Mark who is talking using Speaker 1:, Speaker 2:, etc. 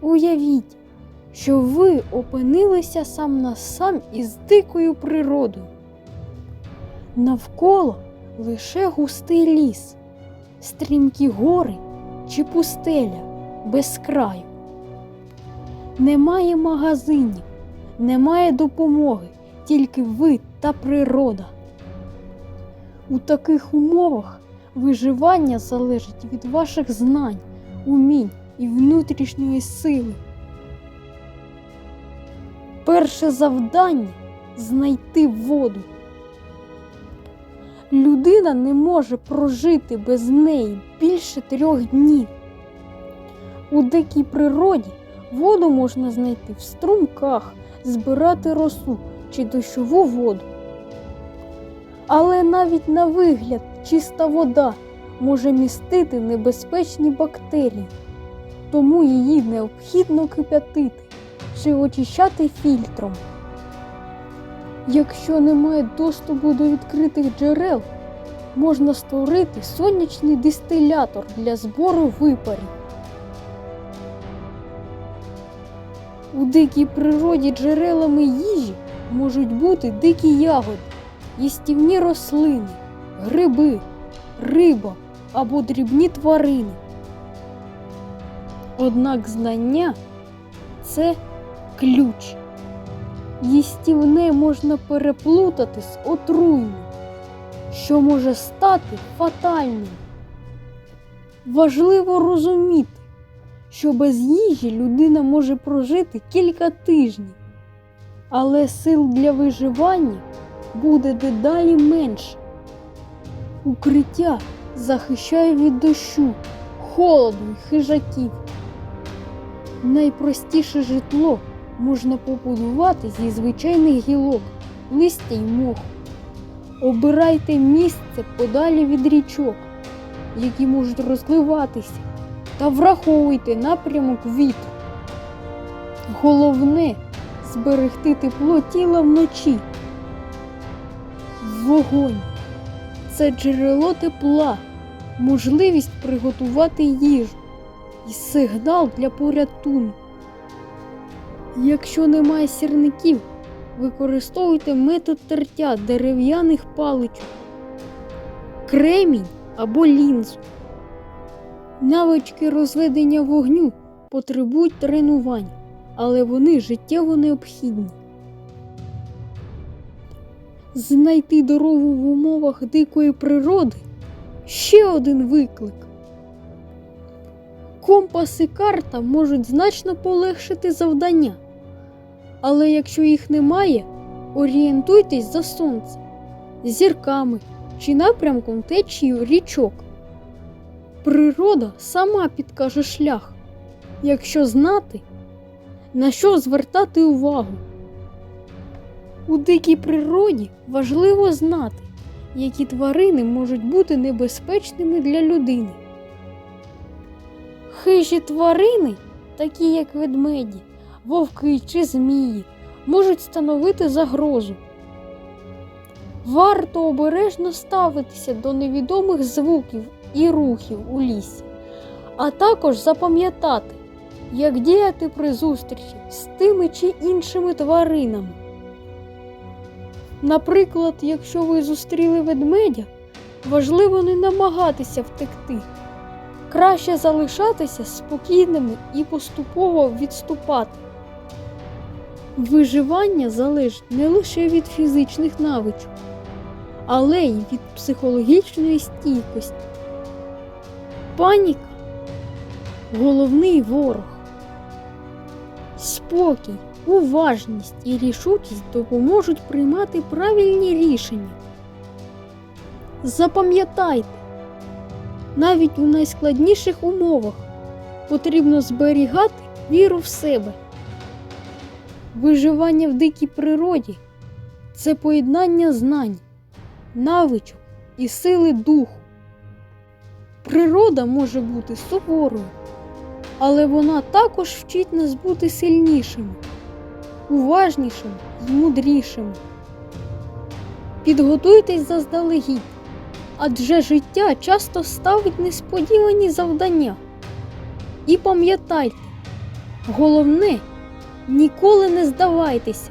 Speaker 1: Уявіть, що ви опинилися сам на сам із дикою природою. Навколо лише густий ліс, стрімкі гори чи пустеля без краю. Немає магазинів, немає допомоги, тільки ви та природа. У таких умовах виживання залежить від ваших знань, умінь і внутрішньої сили. Перше завдання знайти воду. Людина не може прожити без неї більше трьох днів. У дикій природі воду можна знайти в струмках, збирати росу чи дощову воду. Але навіть на вигляд чиста вода може містити небезпечні бактерії, тому її необхідно кип'ятити чи очищати фільтром. Якщо немає доступу до відкритих джерел, можна створити сонячний дистилятор для збору випарів. У дикій природі джерелами їжі можуть бути дикі ягоди, їстівні рослини, гриби, риба або дрібні тварини. Однак знання це ключ. Їстівне можна переплутати з отруйним, що може стати фатальним. Важливо розуміти, що без їжі людина може прожити кілька тижнів, але сил для виживання буде дедалі менше. Укриття захищає від дощу, холоду і хижаків. Найпростіше житло можна побудувати зі звичайних гілок, листя й моху. Обирайте місце подалі від річок, які можуть розливатися, та враховуйте напрямок вітру. Головне зберегти тепло тіла вночі. Вогонь це джерело тепла, можливість приготувати їжу і сигнал для порятунку. Якщо немає сірників, використовуйте метод тертя дерев'яних паличок, кремінь або лінзу. Навички розведення вогню потребують тренувань, але вони життєво необхідні. Знайти дорогу в умовах дикої природи ще один виклик. Компас і карта можуть значно полегшити завдання. Але якщо їх немає, орієнтуйтесь за сонцем, зірками чи напрямком течії річок. Природа сама підкаже шлях, якщо знати, на що звертати увагу. У дикій природі важливо знати, які тварини можуть бути небезпечними для людини. Хижі тварини, такі як ведмеді, вовки чи змії, можуть становити загрозу. Варто обережно ставитися до невідомих звуків і рухів у лісі, а також запам'ятати, як діяти при зустрічі з тими чи іншими тваринами. Наприклад, якщо ви зустріли ведмедя, важливо не намагатися втекти. Краще залишатися спокійними і поступово відступати. Виживання залежить не лише від фізичних навичок, але й від психологічної стійкості. Паніка головний ворог. Спокій, уважність і рішучість допоможуть приймати правильні рішення. Запам'ятайте, навіть у найскладніших умовах потрібно зберігати віру в себе. Виживання в дикій природі це поєднання знань, навичок і сили духу. Природа може бути суворою, але вона також вчить нас бути сильнішими, уважнішими і мудрішими. Підготуйтесь заздалегідь, адже життя часто ставить несподівані завдання. І пам'ятайте, Головне, ніколи не здавайтеся.